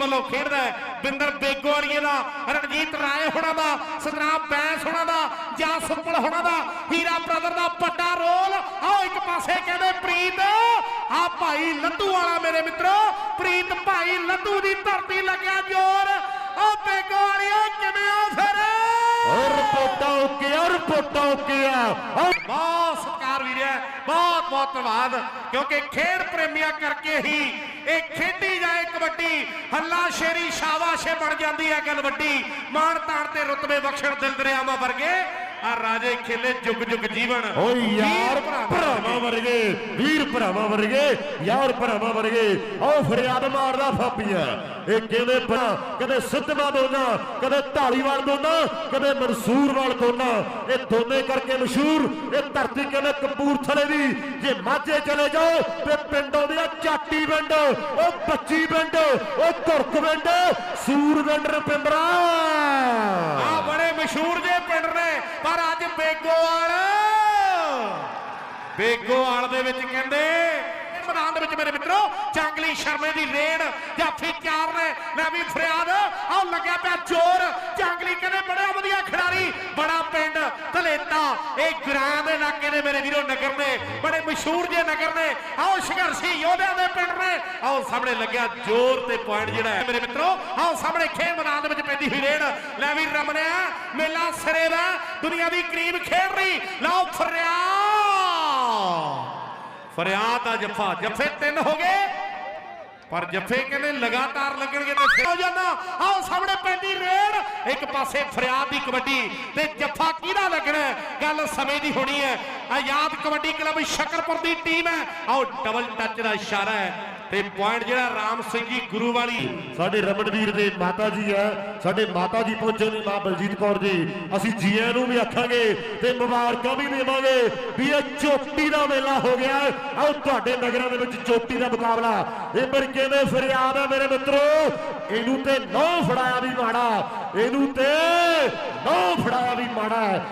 ਵੱਲੋਂ ਖੇਡਦਾ ਹੈ। ਬਿੰਦਰ ਬੇਗੋਵਾਲੀਏ ਦਾ ਰਣਜੀਤ ਰਾਏ ਹੋਣਾ ਦਾ ਸਤਨਾਮ ਬੈਂਸ ਹੋਣਾ ਦਾ ਜਾਂ ਸੁੱਪਲ ਹੋਣਾ ਦਾ ਹੀਰਾ ਬ੍ਰਦਰ ਦਾ ਵੱਡਾ ਰੋਲ। ਆਓ ਇੱਕ ਪਾਸੇ ਕਹਿੰਦੇ ਪ੍ਰੀਤ ਆ ਭਾਈ ਲੱਡੂ ਵਾਲਾ ਮੇਰੇ ਮਿੱਤਰੋ ਪ੍ਰੀਤ ਭਾਈ ਲੱਡੂ ਦੀ ਧਰਤੀ ਲੱਗਿਆ ਜ਼ੋਰ। ਉਹ ਬੇਗੋਵਾਲੀਏ ਕਿਵੇਂ ਆ ਫਿਰ? ਔਰ ਰਿਪੋਰਟਾਂ ਓਕੇ ਔਰ ਰਿਪੋਰਟਾਂ ਓਕੇ ਆ? ਬਹੁਤ ਸਤਿਕਾਰ ਵੀਰਿਆ ਬਹੁਤ ਬਹੁਤ ਧੰਨਵਾਦ ਕਿਉਂਕਿ ਖੇਡ ਪ੍ਰੇਮੀਆਂ ਕਰਕੇ ਹੀ ਇਹ ਕਬੱਡੀ ਹੱਲਾ ਸ਼ੇਰੀ ਸ਼ਾਬਾਸ਼ੇ ਬਣ ਜਾਂਦੀ ਹੈ ਗੱਲ ਵੱਡੀ। ਮਾਣ ਤਾਣ ਤੇ ਰੁਤਬੇ ਬਖਸ਼ਣ ਦਿਲ ਦਰਿਆਵਾਂ ਵਰਗੇ ਆ ਰਾਜੇ ਖੇਲੇ ਜੁਗ ਜੁਗ ਜੀਵਨ। ਓ ਯਾਰ ਭਰਾਵਾਂ ਵਰਗੇ। ਵੀਰ ਭਰਾਵਾਂ ਵਰਗੇ ਯਾਰ ਭਰਾਵਾਂ ਵਰਗੇ ਓ ਫਰਿਆਦ ਮਾਰਦਾ ਫਾਪੀਆਂ। ਇਹ ਕਿਵੇਂ ਭਰਾ? ਕਦੇ ਸਿੱਧਵਾ ਦੋਨਾ ਕਦੇ ਢਾਲੀਵਾਲ ਦੋਨਾ ਕਦੇ ਮਨਸੂਰਵਾਲ ਦੋਨਾ। ਇਹ ਦੋਨੇ ਕਰਕੇ ਮਸ਼ਹੂਰ ਇਹ ਧਰਤੀ ਕਹਿੰਦੇ ਕਪੂਰਥਲੇ ਦੀ। ਜੇ ਮਾਝੇ ਚਲੇ ਜਾਓ ਤੇ ਪਿੰਡੋਂ ਦੀਆਂ ਪਿੰਡ, ਉਹ ਬੱਚੀ ਪਿੰਡ, ਉਹ ਧੁਰਕ ਪਿੰਡ, ਸੂਰ ਪਿੰਡ ਰਪਿੰਦਰਾ। ਆ ਬੜੇ ਮਸ਼ਹੂਰ ਜੇ ਪਿੰਡ ਨੇ, ਪਰ ਅੱਜ ਬੇਗੋਵਾਲ। ਬੇਗੋਵਾਲ ਦੇ ਵਿੱਚ ਕਹਿੰਦੇ, ਇਹ ਮੈਦਾਨ ਦੇ ਵਿੱਚ ਮੇਰੇ ਮਿੱਤਰੋ ਚਾਂਗਲੀ ਸ਼ਰਮੇ ਦੀ ਰੇਡ ਜਾਫੀ ਚਾਰ ਨੇ ਲੈ ਵੀ ਫਰਿਆਦ, ਆਹ ਲੱਗਿਆ ਪਿਆ ਜ਼ੋਰ। ਚਾਂਗਲੀ ਕਹਿੰਦੇ ਬੜਾ ਵਧੀਆ ਖਿਡਾਰੀ, ਬੜਾ ਪਿੰਡ ਧਲੇਤਾ ਇਹ ਗ੍ਰਾਮ ਦੇ ਇਲਾਕੇ ਦੇ ਮੇਰੇ ਵੀਰੋ ਨਗਰ ਨੇ ਬੜੇ ਮਸ਼ਹੂਰ ਜੇ ਨਗਰ ਨੇ। ਆਓ ਸੰਘਰਸ਼ੀ ਯੋਧਿਆਂ ਦੇ ਪਿੰਡ ਨੇ। ਆਓ ਸਾਹਮਣੇ ਲੱਗਿਆ ਜ਼ੋਰ ਤੇ ਪੁਆਇੰਟ ਜਿਹੜਾ ਹੈ। ਮੇਰੇ ਮਿੱਤਰੋ, ਆਓ ਸਾਹਮਣੇ ਖੇਡ ਮੈਦਾਨ ਦੇ ਵਿੱਚ ਪੈਂਦੀ ਹੋਈ ਰੇਡ। ਲੈ ਵੀ ਰਮਣਿਆ ਮੇਲਾ ਸਿਰੇ ਦਾ, ਦੁਨੀਆ ਦੀ ਕਰੀਮ ਖੇਡ ਰਹੀ। ਲਓ ਫਰਿਆਦ। ਫਰਿਆਦ ਦਾ ਜੱਫਾ, ਜੱਫੇ ਤਿੰਨ ਹੋ ਗਏ। ਪਰ ਜੱਫੇ ਕਹਿੰਦੇ ਲਗਾਤਾਰ ਲੱਗਣਗੇ ਤੇ ਫਿਰ ਹੋ ਜਾਣਾ ਆਓ ਸਾਹਮਣੇ ਪੈਂਦੀ ਰੇਡ। ਇੱਕ ਪਾਸੇ ਫਰਿਆਦ ਦੀ ਕਬੱਡੀ ਤੇ ਜੱਫਾ ਕਿਹਦਾ ਲੱਗਣਾ? ਗੱਲ ਸਮੇਂ ਦੀ ਹੋਣੀ ਹੈ। ਆਜ਼ਾਦ ਕਬੱਡੀ ਕਲੱਬ ਸ਼ਕਰਪੁਰ ਦੀ ਟੀਮ ਹੈ। ਆਓ ਡਬਲ ਟੱਚ ਦਾ ਇਸ਼ਾਰਾ ਹੈ। ਤੇ ਪੁਆਇੰਟ ਜਿਹੜਾ ਰਾਮ ਸਿੰਘ ਜੀ ਗੁਰੂ ਵਾਲੀ, ਸਾਡੇ ਰਮਨਵੀਰ ਦੇ ਮਾਤਾ ਜੀ ਆ, ਸਾਡੇ ਮਾਤਾ ਜੀ ਪਹੁੰਚੇ ਨੇ ਮਾਂ ਬਲਜੀਤ ਕੌਰ ਜੀ, ਅਸੀਂ ਜੀਆਂ ਨੂੰ ਵੀ ਆਖਾਂਗੇ ਤੇ ਮੁਬਾਰਕਾਂ ਵੀ ਦੇਵਾਂਗੇ ਵੀ ਇਹ ਚੋਟੀ ਦਾ ਮੇਲਾ ਹੋ ਗਿਆ ਹੈ। ਆਓ ਤੁਹਾਡੇ ਨਗਰਾਂ ਦੇ ਵਿੱਚ ਚੋਟੀ ਦਾ ਮੁਕਾਬਲਾ ਇਹ ਮਰਕੇ ਕਿਵੇਂ ਫਰਿਆਦ ਹੈ ਮੇਰੇ ਮਿੱਤਰੋ ਇਹਨੂੰ ਤੇ ਨੌ ਫੜਾਇਆ ਵੀ ਮਾੜਾ ਇਹਨੂੰ ਤੇ ਨੌ ਫੜਾਇਆ ਵੀ ਮਾੜਾ ਹੈ।